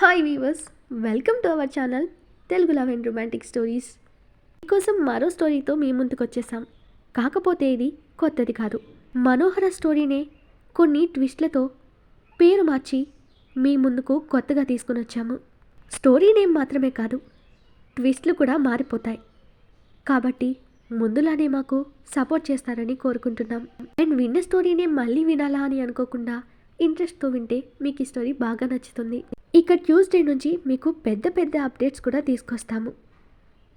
Hi viewers welcome to our channel Telugu love and romantic stories మీకోసం మరో స్టోరీతో మీ ముందుకు వచ్చేసాం. కాకపోతే ఇది కొత్తది కాదు. మనోహర స్టోరీనే కొన్ని ట్విస్ట్లతో పేరు మార్చి మీ ముందుకు కొత్తగా తీసుకుని వచ్చాము. స్టోరీ నేమ్ మాత్రమే కాదు ట్విస్ట్లు కూడా మారిపోతాయి. కాబట్టి ముందులానే మాకు సపోర్ట్ చేస్తారని కోరుకుంటున్నాం. అండ్ విన్న స్టోరీనే మళ్ళీ వినాలా అని అనుకోకుండా ఇంట్రెస్ట్తో వింటే మీకు ఈ స్టోరీ బాగా నచ్చుతుంది. ఇక ట్యూస్డే నుంచి మీకు పెద్ద పెద్ద అప్డేట్స్ కూడా తీసుకొస్తాము.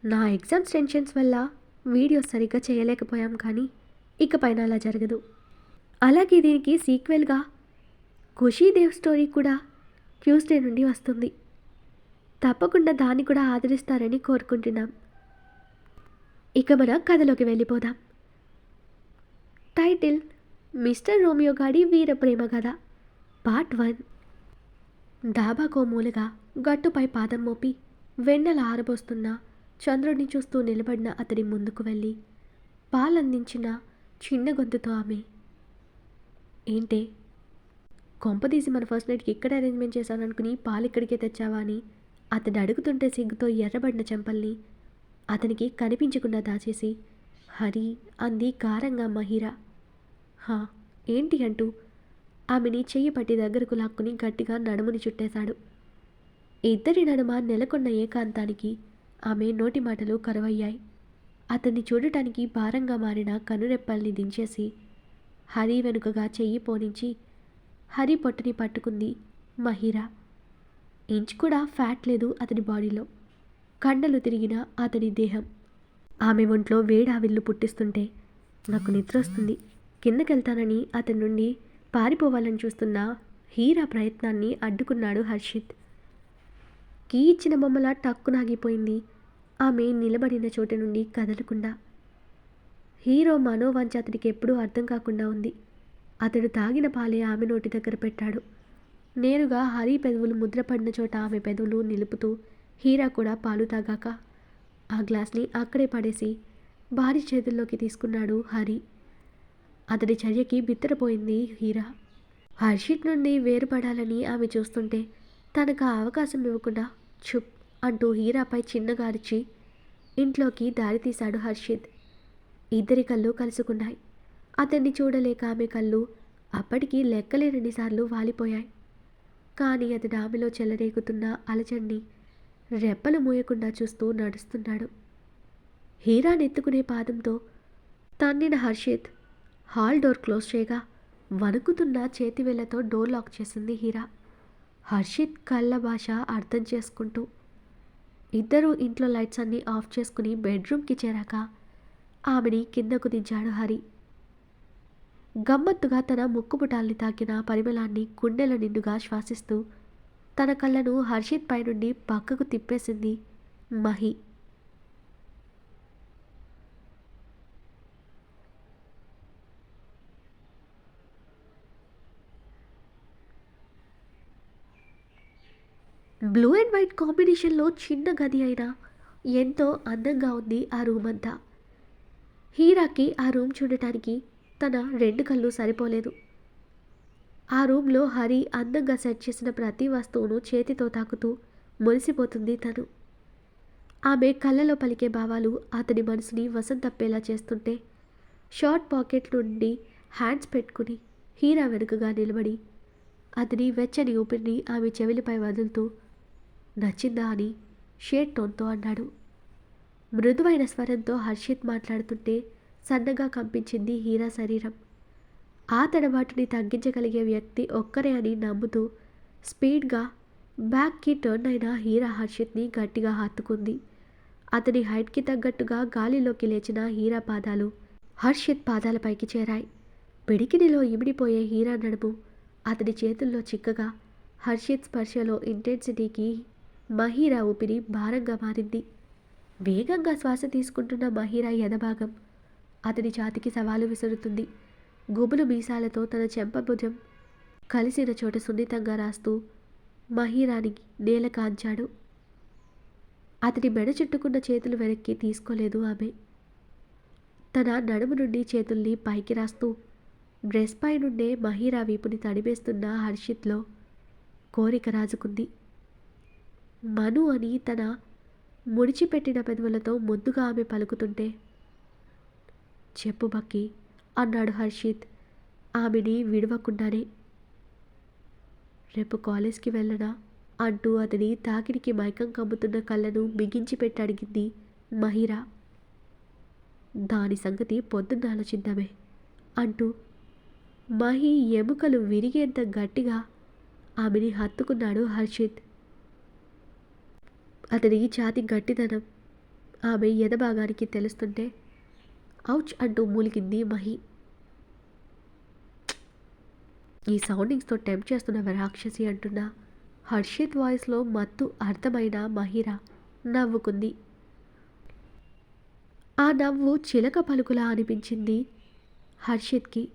నా ఎగ్జామ్స్ టెన్షన్స్ వల్ల వీడియోస్ సరిగ్గా చేయలేకపోయాం కానీ ఇకపైన అలా జరగదు. అలాగే దీనికి సీక్వెల్గా ఖుషీదేవ్ స్టోరీ కూడా ట్యూస్డే నుండి వస్తుంది. తప్పకుండా దాన్ని కూడా ఆదరిస్తారని కోరుకుంటున్నాం. ఇక మన కథలోకి వెళ్ళిపోదాం. టైటిల్ మిస్టర్ రోమియో గాడి వీర ప్రేమ కథ పార్ట్ వన్. డాబాకో మూలగా గట్టుపై పాదం మోపి వెన్నెల ఆరబోస్తున్న చంద్రుడిని చూస్తూ నిలబడిన అతడి ముందుకు వెళ్ళి పాలందించిన చిన్న గొంతుతో ఆమె ఏంటే? కొంపదీసి మన ఫస్ట్ నైట్కి ఇక్కడ అరేంజ్మెంట్ చేశాను అనుకుని పాలు ఇక్కడికే తెచ్చావా అని అతడు అడుగుతుంటే సిగ్గుతో ఎర్రబడిన చెంపల్ని అతనికి కనిపించకుండా దాచేసి హరి అంది కారంగా మహిరా. హా ఏంటి అంటూ ఆమెని చెయ్యి పట్టి దగ్గరకు లాక్కుని గట్టిగా నడుముని చుట్టేశాడు. ఇద్దరి నడుమ నెలకొన్న ఏకాంతానికి ఆమె నోటి మాటలు కరువయ్యాయి. అతన్ని చూడటానికి భారంగా మారిన కనురెప్పల్ని దించేసి హరి వెనుకగా చెయ్యి పోనించి హరి పొట్టని పట్టుకుంది మహిరా. ఇంచ్ కూడా ఫ్యాట్ లేదు అతని బాడీలో. కండలు తిరిగిన అతడి దేహం. ఆమె ఒంట్లో వేడావిల్లు పుట్టిస్తుంటే నాకు నిద్ర వస్తుంది. కిందకెళ్తానని అతని నుండి పారిపోవాలని చూస్తున్న హీరా ప్రయత్నాన్ని అడ్డుకున్నాడు హర్షిత్. కీ ఇచ్చిన బొమ్మల టక్కునాగిపోయింది ఆమె నిలబడిన చోట నుండి కదలకుండా. హీరో మనోవాంఛ అతడికి ఎప్పుడూ అర్థం కాకుండా ఉంది. అతడు తాగిన పాలే ఆమె నోటి దగ్గర పెట్టాడు. నేరుగా హరి పెదవులు ముద్రపడిన చోట ఆమె పెదవులు నిలుపుతూ హీరా కూడా పాలు తాగాక ఆ గ్లాస్ని అక్కడే పడేసి భారీ చేతుల్లోకి తీసుకున్నాడు హరి. అతడి చర్యకి బిత్తరపోయింది హీరా. హర్షిత్ నుండి వేరుపడాలని ఆమె చూస్తుంటే తనకు ఆ అవకాశం ఇవ్వకుండా చుప్ అంటూ హీరాపై చిన్నగా అరిచి ఇంట్లోకి దారి తీశాడు హర్షిత్. ఇద్దరి కళ్ళు కలుసుకున్నాయి. అతన్ని చూడలేక ఆమె కళ్ళు అప్పటికి లెక్కలేనన్నిసార్లు వాలిపోయాయి. కానీ అతడు ఆమెలో చెలరేగుతున్న అలజడిని రెప్పలు మూయకుండా చూస్తూ నడుస్తున్నాడు. హీరానెత్తుకునే పాదంతో తన్నిన హర్షిత్ హాల్ డోర్ క్లోజ్ చేయగా వణుకుతున్న చేతివేళ్ళతో డోర్ లాక్ చేసింది హీరా. హర్షిత్ కళ్ళ భాష అర్థం చేసుకుంటూ ఇద్దరూ ఇంట్లో లైట్స్ అన్నీ ఆఫ్ చేసుకుని బెడ్రూమ్కి చేరాక ఆమెని కిందకు దించాడు హరి. గమ్మత్తుగా తన ముక్కుపుటాల్ని తాకిన పరిమళాన్ని గుండెల నిండుగా శ్వాసిస్తూ తన కళ్ళను హర్షిత్ పై నుండి పక్కకు తిప్పేసింది మహి. బ్లూ అండ్ వైట్ కాంబినేషన్లో చిన్న గది అయినా ఎంతో అందంగా ఉంది ఆ రూమ్ అంతా హీరాకి ఆ రూమ్ చూడటానికి తన రెండు కళ్ళు సరిపోలేదు. ఆ రూమ్లో హరి అందంగా సెట్ చేసిన ప్రతి వస్తువును చేతితో తాకుతూ మురిసిపోతుంది తను. ఆమె కళ్ళలో పలికే భావాలు అతని మనసుని వసం తప్పేలా చేస్తుంటే షార్ట్ పాకెట్ నుండి హ్యాండ్స్ పెట్టుకుని హీరా వెనుకగా నిలబడి అతని వెచ్చని ఊపిరిని ఆమె చెవిలిపై వదులుతూ నచ్చిందా అని షేడ్ టోన్తో అన్నాడు. మృదువైన స్వరంతో హర్షిత్ మాట్లాడుతుంటే సన్నగా కంపించింది హీరా శరీరం. ఆ తడబాటుని తగ్గించగలిగే వ్యక్తి ఒక్కరే అని నమ్ముతూ స్పీడ్గా బ్యాక్కి టర్న్ అయిన హీరా హర్షిత్ని గట్టిగా హత్తుకుంది. అతని హైట్కి తగ్గట్టుగా గాలిలోకి లేచిన హీరా పాదాలు హర్షిత్ పాదాలపైకి చేరాయి. పిడికిడిలో ఇమిడిపోయే హీరా నడుము అతని చేతుల్లో చిక్కగా హర్షిత్ స్పర్శలో ఇంటెన్సిటీకి మహీరా ఊపిరి భారంగా మారింది. వేగంగా శ్వాస తీసుకుంటున్న మహీరా ఎదభాగం. అతని ఛాతికి సవాలు విసురుతుంది. గుబులు మీసాలతో తన చెంపభుజం కలిసిన చోట సున్నితంగా రాస్తూ మహీరాని నేల కాంచాడు. అతని మెడ చుట్టుకున్న చేతులు వెనక్కి తీసుకోలేదు ఆమె. తన నడుము నుండి చేతుల్ని పైకి రాస్తూ డ్రెస్ పై నుండే మహీరా వీపుని తడిమేస్తున్న హర్షిత్లో కోరిక రాజుకుంది. మను అని తన ముడిచిపెట్టిన పెదవులతో ముద్దుగా ఆమె పలుకుతుంటే చెప్పు బక్కి అన్నాడు హర్షిత్. ఆమెని విడవకుండానే రేపు కాలేజ్కి వెళ్ళనా? అంటూ అతని తాకిడికి మైకం కమ్ముతున్న కళ్ళను బిగించి పెట్టి అడిగింది మహిరా. దాని సంగతి పొద్దున్న ఆలోచిద్దామే అంటూ మహి ఎముకలు విరిగేంత గట్టిగా ఆమెని హత్తుకున్నాడు హర్షిత్. అతని ఛాతి గట్టిదనం ఆమె ఎదభాగానికి తెలుస్తుంటే ఔచ్ అంటూ మూలిగింది మహి. ఈ సౌండింగ్స్తో టెంప్ చేస్తున్న రాక్షసి అంటున్న హర్షిత్ వాయిస్లో మత్తు అర్థమైన మహిరా నవ్వుకుంది. ఆ నవ్వు చిలక పలుకులా అనిపించింది హర్షిత్కి.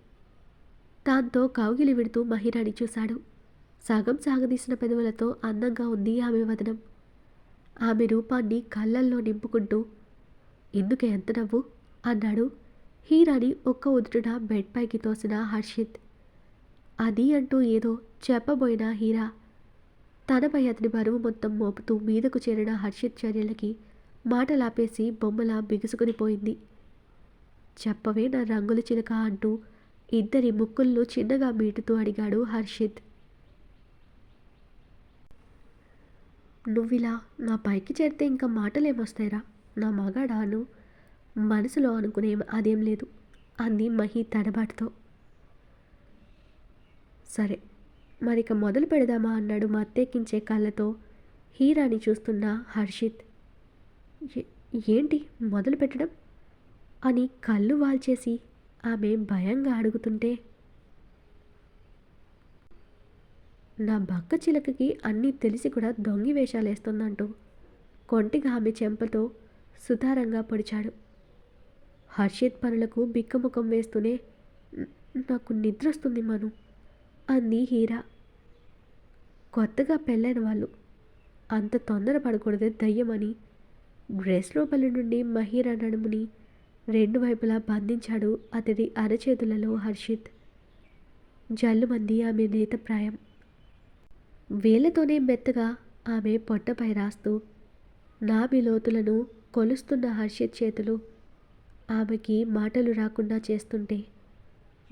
దాంతో కౌగిలి విడుతూ మహిరాని చూశాడు. సగం సాగదీసిన పెదవులతో అందంగా ఉంది ఆమె వదనం. ఆమె రూపాన్ని కళ్ళల్లో నింపుకుంటూ ఎందుకే ఎంత నవ్వు? అన్నాడు. హీరాని ఒక్క ఉదుటున బెడ్ పైకి తోసిన హర్షిత్. అది అంటూ ఏదో చెప్పబోయిన హీరా. తనపై అతని బరువు మొత్తం మోపుతూ మీదకు చేరిన హర్షిత్ చర్యలకి మాటలాపేసి బొమ్మలా బిగుసుకుని పోయింది. చెప్పవే నా రంగుల చిలక అంటూ ఇద్దరి ముక్కుల్లో చిన్నగా మీటుతూ అడిగాడు హర్షిత్. నువ్విలా నా పైకి చేరితే ఇంకా మాటలేమొస్తాయిరా? నా మగాడాను మనసులో అనుకునే అదేం లేదు. అంది మహి తడబాటుతో. సరే మరిక మొదలు పెడదామా అన్నాడు మత్తెక్కించే కళ్ళతో హీరాని చూస్తున్న హర్షిత్. ఏంటి మొదలు పెట్టడం? అని కళ్ళు వాల్చేసి ఆమె భయంగా అడుగుతుంటే నా బక్క చిలకకి అన్నీ తెలిసి కూడా దొంగి వేషాలు వేస్తుందంటూ కొంటిగా ఆమె చెంపతో సుతారంగా పొడిచాడు. హర్షిత్ పనులకు బిక్కముఖం వేస్తూనే నాకు నిద్ర వస్తుంది మను అంది హీరా. కొత్తగా పెళ్ళైన వాళ్ళు అంత తొందరపడకూడదే దయ్యమని డ్రెస్ లోపల నుండి మహీరా నడుముని రెండు వైపులా బంధించాడు అతడి అరచేతులలో హర్షిత్. జల్లుమంది ఆమె నేతప్రాయం వేలతోనే మెత్తగా ఆమె పొట్టపై రాస్తూ నాభి లోతులను కొలుస్తున్న హర్షిత్ చేతులు ఆమెకి మాటలు రాకుండా చేస్తుంటే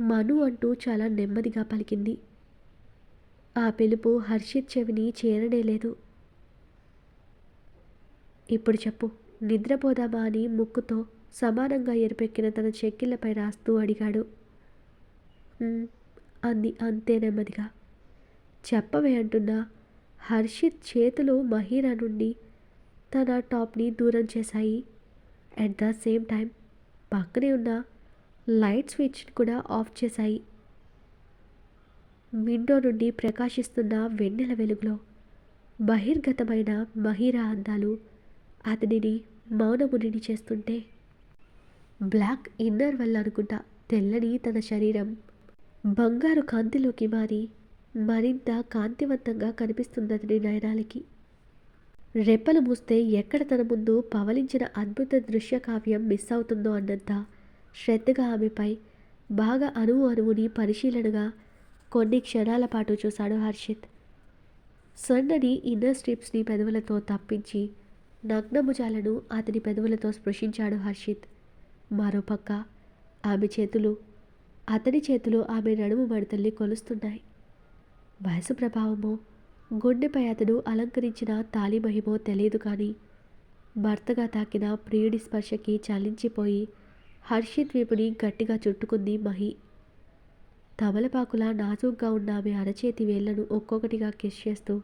మను అంటూ చాలా నెమ్మదిగా పలికింది. ఆ పిలుపు హర్షిత్ చెవిని చేరనే లేదు. ఇప్పుడు చెప్పు నిద్రపోదామా అని ముక్కుతో సమానంగా ఎరుపెక్కిన తన చెక్కిళ్ళపై రాస్తూ అడిగాడు. అంది అంతే నెమ్మదిగా. చెప్పవే అంటున్న. హర్షిత్ చేతులు మహీరా నుండి తన టాప్ని దూరం చేశాయి. అట్ ద సేమ్ టైం పక్కనే ఉన్న లైట్ స్విచ్ని కూడా ఆఫ్ చేశాయి. విండో నుండి ప్రకాశిస్తున్న వెన్నెల వెలుగులో బహిర్గతమైన మహిరా అందాలు అతనిని మౌనమునిని చేస్తుంటే బ్లాక్ ఇన్నర్ వల్ల అనుకుంటా తెల్లని తన శరీరం బంగారు కాంతిలోకి మారి మరింత కాంతివంతంగా కనిపిస్తుంది అతని నయనాలకి రెప్పలు మూస్తే ఎక్కడ తన ముందు పవలించిన అద్భుత దృశ్య కావ్యం మిస్ అవుతుందో అన్నంత శ్రద్ధగా ఆమెపై బాగా అణువు అణువుని పరిశీలనగా కొన్ని క్షణాల పాటు చూశాడు హర్షిత్. సన్నని ఇన్నర్ స్ట్రిప్స్ని పెదవులతో తప్పించి నగ్నభుజాలను అతని పెదవులతో స్పృశించాడు హర్షిత్. మరోపక్క ఆమె చేతులు అతని చేతులు ఆమె నడుము మడతల్ని కొలుస్తున్నాయి. వయసు ప్రభావమో గుండెపై అతడు అలంకరించిన తాళి మహిమో తెలియదు కానీ భర్తగా తాకిన ప్రియుడి స్పర్శకి చలించిపోయి హర్షిత్ వీపుని గట్టిగా చుట్టుకుంది మహి. తమలపాకులా నాజూగ్గా ఉన్న ఆమె అరచేతి వేళ్ళను ఒక్కొక్కటిగా కిస్ చేస్తూ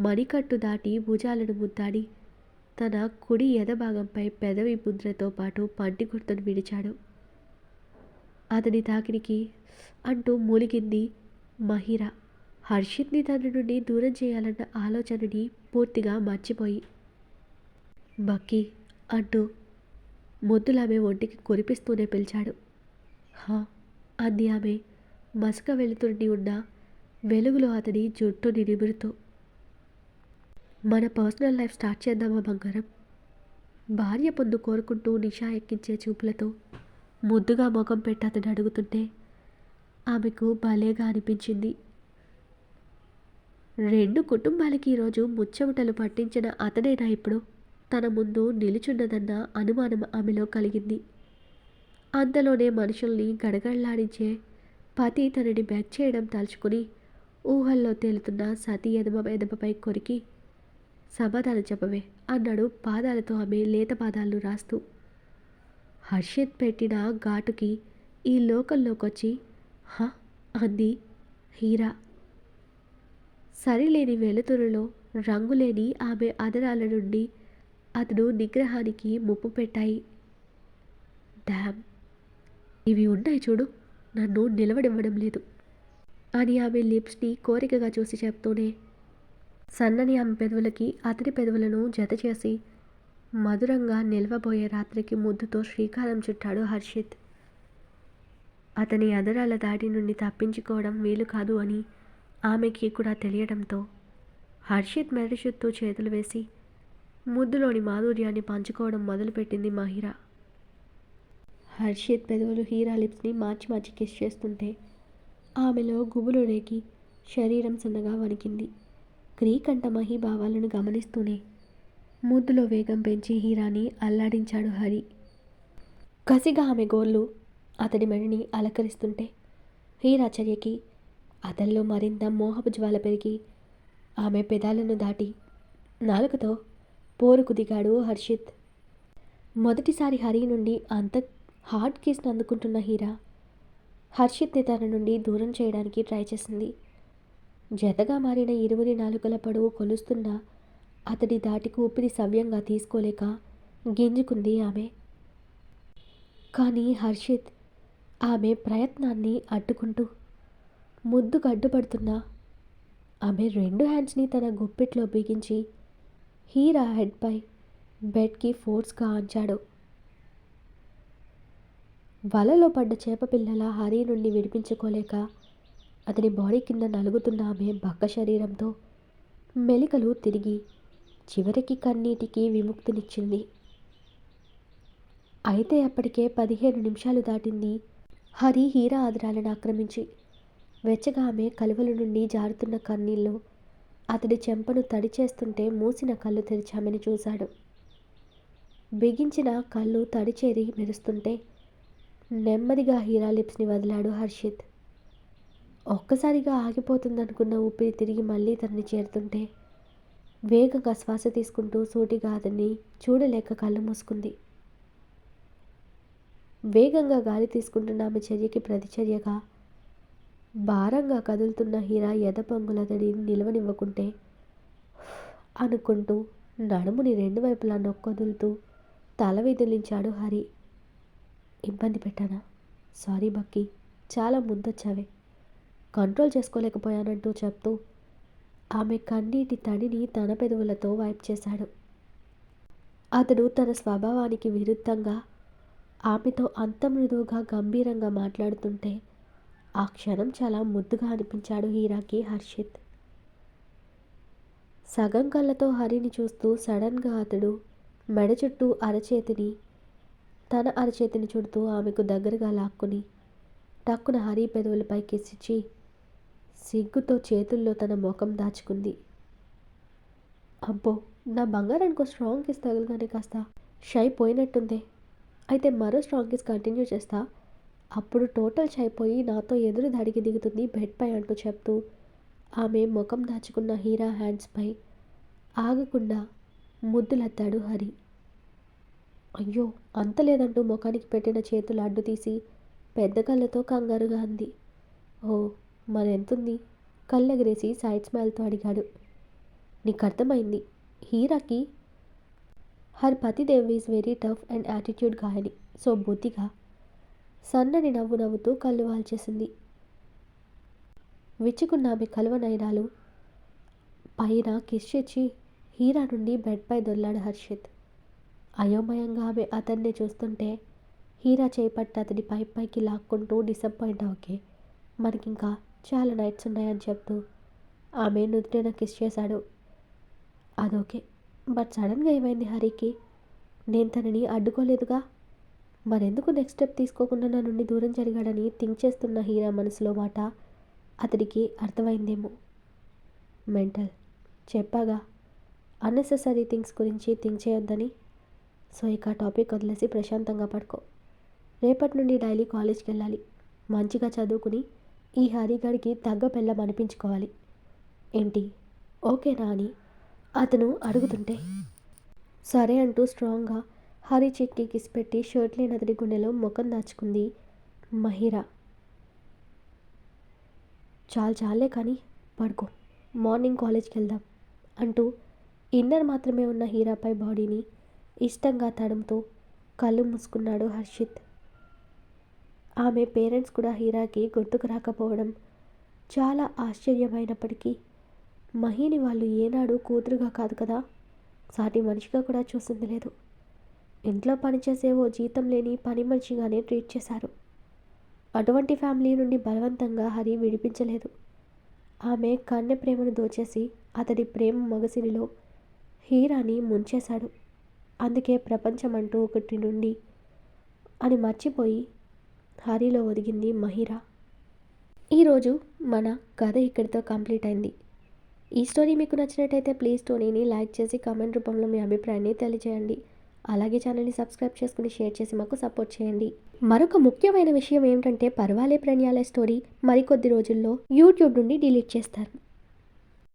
మణికట్టు దాటి భుజాలను ముద్దాడి తన కుడి ఎదభాగంపై పెదవి ముద్రతో పాటు పంటి గుర్తును విడిచాడు. అతని తాకిడికి అంటూ మూలిగింది మహిరా. హర్షిత్ని తన నుండి దూరం చేయాలన్న ఆలోచనని పూర్తిగా మర్చిపోయి బక్కి అంటూ ముద్దులామె ఒంటికి కురిపిస్తూనే పిలిచాడు. హా అంది ఆమె మసక వెళుతుండి ఉన్న వెలుగులో అతని జుట్టుని నిమురుతూ. మన పర్సనల్ లైఫ్ స్టార్ట్ చేద్దామా బంగారం? భార్య పొందు కోరుకుంటూ నిషా ఎక్కించే చూపులతో ముద్దుగా ముఖం పెట్టి అతను అడుగుతుంటే ఆమెకు భలేగా అనిపించింది. రెండు కుటుంబాలకి ఈరోజు ముచ్చెమటలు పట్టించిన అతడేనా ఇప్పుడు? తన ముందు నిలుచున్నదన్న అనుమానం ఆమెలో కలిగింది. అంతలోనే మనుషుల్ని గడగడలాడించే పతి తనని బ్యాక్ చేయడం తలుచుకుని ఊహల్లో తేలుతున్న సతీ ఎదమ ఎదమపై కొరికి సమాధానం చెప్పవే అన్నాడు పాదాలతో ఆమె లేత పాదాలను రాస్తూ. హర్షిత్ పెట్టిన ఘాటుకి ఈ లోకంలోకొచ్చి హ? అంది హీరా. సరిలేని వెలుతురులో రంగులేని ఆమె అదరాల నుండి అతడు నిగ్రహానికి ముప్పు పెట్టాయి. డ్యామ్ ఇవి ఉన్నాయి చూడు. నన్ను నిలవడివ్వడం లేదు. అని ఆమె లిప్స్ని కోరికగా చూసి చెప్తూనే సన్నని ఆమె పెదవులకి అతడి పెదవులను జతచేసి మధురంగా నిలవబోయే రాత్రికి ముద్దుతో శ్రీకారం చుట్టాడు హర్షిత్. అతని అదరాల దాడి నుండి తప్పించుకోవడం వీలు కాదు అని ఆమెకి కూడా తెలియడంతో హర్షిత్ మెడ చుట్టూ చేతులు వేసి ముద్దులోని మాధుర్యాన్ని పంచుకోవడం మొదలుపెట్టింది మహిర. హర్షిత్ పెదవులు హీరా లిప్స్ని మార్చి మార్చి కిస్ చేస్తుంటే ఆమెలో గుబులు రేగి శరీరం సన్నగా వణికింది. క్రీకంఠ మహీభావాలను గమనిస్తూనే ముద్దులో వేగం పెంచి హీరాని అల్లాడించాడు హరి. కసిగా ఆమె గోళ్ళు అతడి మెడని అలకరిస్తుంటే హీరా చర్యకి అతనిలో మరింత మోహపు జ్వాల పెరిగి ఆమె పెదాలను దాటి నాలుకతో పోరుకు దిగాడు హర్షిత్. మొదటిసారి హరి నుండి అంత హార్డ్ కేసును అందుకుంటున్న హీరా హర్షిత్ని తన నుండి దూరం చేయడానికి ట్రై చేసింది. జతగా మారిన ఇరువురి నాలుకల పొడవు కొలుస్తున్న అతడి దాటికి ఊపిరి సవ్యంగా తీసుకోలేక గింజుకుంది ఆమె. కానీ హర్షిత్ ఆమె ప్రయత్నాన్ని అడ్డుకుంటూ ముద్దు అడ్డుపడుతున్న ఆమె రెండు హ్యాండ్స్ని తన గుప్పిట్లో బిగించి హీరా హెడ్పై బెడ్కి ఫోర్స్గా ఆంచాడు వలలో పడ్డ చేపపిల్లల హరి నుండి విడిపించుకోలేక అతని బాడీ కింద నలుగుతున్న ఆమె బక్క శరీరంతో మెలికలు తిరిగి చివరికి కన్నీటికి విముక్తినిచ్చింది. అయితే అప్పటికే పదిహేను నిమిషాలు దాటింది హరి హీరా ఆదరాలను ఆక్రమించి. వెచ్చగా ఆమె కలువల నుండి జారుతున్న కన్నీళ్ళు. అతడి చెంపను తడి చేస్తుంటే మూసిన కళ్ళు తెరిచి ఆమెను చూశాడు. బిగించిన కళ్ళు తడిచేరి మెరుస్తుంటే నెమ్మదిగా హీరా లిప్స్ని వదిలాడు హర్షిత్. ఒక్కసారిగా ఆగిపోతుందనుకున్న ఊపిరి తిరిగి మళ్ళీ తనని చేరుతుంటే వేగంగా శ్వాస తీసుకుంటూ సూటిగా అతన్ని చూడలేక కళ్ళు మూసుకుంది. వేగంగా గాలి తీసుకుంటున్న ఆమె చర్యకి ప్రతిచర్యగా భారంగా కదులుతున్న హీరా ఎదపంగులతడి నిలవనివ్వకుంటే అనుకుంటూ నడుముని రెండు వైపులా నొక్కొదులుతూ తల విదిలించాడు హరి. ఇబ్బంది పెట్టానా? సారీ బక్కి చాలా ముందొచ్చావే. కంట్రోల్ చేసుకోలేకపోయానంటూ చెప్తూ ఆమె కన్నీటి తడిని తన పెదవులతో వైప్ చేశాడు. అతడు తన స్వభావానికి విరుద్ధంగా ఆమెతో అంత మృదువుగా గంభీరంగా మాట్లాడుతుంటే ఆ క్షణం చాలా ముద్దుగా అనిపించాడు హీరాకి హర్షిత్. సగం కళ్ళతో హరిని చూస్తూ సడన్గా అతడు మెడ చుట్టూ అరచేతిని తన అరచేతిని చుడుతూ ఆమెకు దగ్గరగా లాక్కుని టక్కున హరి పెదవులపై కిసిచ్చి సిగ్గుతో చేతుల్లో తన ముఖం దాచుకుంది. అబ్బో నా బంగారానికి స్ట్రాంగ్ కిస్ తగలగానే కాస్త షై పోయినట్టుందే. అయితే మరో స్ట్రాంగ్ కిస్ కంటిన్యూ చేస్తా. అప్పుడు టోటల్ అయిపోయి నాతో ఎదురు దాడికి దిగుతుంది బెడ్పై అంటూ చెప్తూ ఆమె ముఖం దాచుకున్న హీరా హ్యాండ్స్పై. ఆగకుండా ముద్దులెత్తాడు హరి. అయ్యో అంత లేదంటూ ముఖానికి పెట్టిన చేతులు అడ్డు తీసి పెద్ద కళ్ళతో కంగారుగా అంది. ఓ మరెంతుంది? కళ్ళెగరేసి సైడ్ స్మైల్తో అడిగాడు. నీకు అర్థమైంది హీరాకి her పతిదేవ్ is very tough and attitude గాయని. సో బుద్ధిగా సన్నని నవ్వు నవ్వుతూ కళ్ళు వాల్చేసింది విచ్చుకున్న ఆమె కలువ పైన పైన కిష్చి హీరా నుండి బెడ్పై దొల్లాడు హర్షిత్. అయోమయంగా ఆమె అతన్ని చూస్తుంటే హీరా చేపట్టి అతని పై పైకి లాక్కుంటూ డిసప్పాయింట్ ఓకే మనకింకా చాలా నైట్స్ ఉన్నాయని చెప్తూ ఆమె నుదుటిన కిస్ చేశాడు. అదొకే బట్ సడన్గా ఏమైంది హరికి? నేను తనని అడ్డుకోలేదుగా? మరెందుకు నెక్స్ట్ స్టెప్ తీసుకోకుండా నా నుండి దూరం జరిగాడని థింక్ చేస్తున్న హీరా మనసులో మాట అతడికి అర్థమైందేమో. మెంటల్. చెప్పాగా. అన్నెసెసరీ థింగ్స్ గురించి థింక్ చేయొద్దని. సో ఇక టాపిక్ వదిలేసి ప్రశాంతంగా పడుకో. రేపటి నుండి డైలీ కాలేజ్కి వెళ్ళాలి మంచిగా చదువుకుని ఈ హరిగాడికి తగ్గ పెళ్ళం అనిపించుకోవాలి. ఏంటి? ఓకేనా అని అతను అడుగుతుంటే. సరే అంటూ స్ట్రాంగ్గా హరి చెక్కి కిస్ పెట్టి షర్ట్ లేని అతడి గుండెలో ముఖం దాచుకుంది మహిరా. చాలు చాలే కానీ పడుకో మార్నింగ్ కాలేజ్కి వెళ్దాం అంటూ ఇన్నర్ మాత్రమే ఉన్న హీరాపై బాడీని ఇష్టంగా తడంతో కళ్ళు మూసుకున్నాడు హర్షిత్. ఆమె పేరెంట్స్ కూడా హీరాకి గుర్తుకు రాకపోవడం చాలా ఆశ్చర్యమైనప్పటికీ మహిని వాళ్ళు ఏనాడు కూతురుగా కాదు కదా సాటి మనిషిగా కూడా చూసింది లేదు. ఇంట్లో పనిచేసే ఓ జీతం లేని పని మనిషిగానే ట్రీట్ చేశారు. అటువంటి ఫ్యామిలీ నుండి బలవంతంగా హరి విడిపించలేదు. ఆమె కన్నె ప్రేమను దోచేసి అతడి ప్రేమ మగసిరిలో హీరాని ముంచేశాడు. అందుకే ప్రపంచం అంటూ ఒకటి నుండి అని మర్చిపోయి హరిలో ఒదిగింది మహిరా. ఈరోజు మన కథ ఇక్కడితో కంప్లీట్ అయింది. ఈ స్టోరీ మీకు నచ్చినట్టయితే ప్లీజ్ స్టోరీని లైక్ చేసి కామెంట్ రూపంలో మీ అభిప్రాయాన్ని తెలియజేయండి అలాగే ఛానల్ని సబ్స్క్రైబ్ చేసుకుని షేర్ చేసి మాకు సపోర్ట్ చేయండి. మరొక ముఖ్యమైన విషయం ఏమిటంటే పర్వాలే ప్రణ్యాల స్టోరీ మరికొద్ది రోజుల్లో యూట్యూబ్ నుండి డిలీట్ చేస్తారు.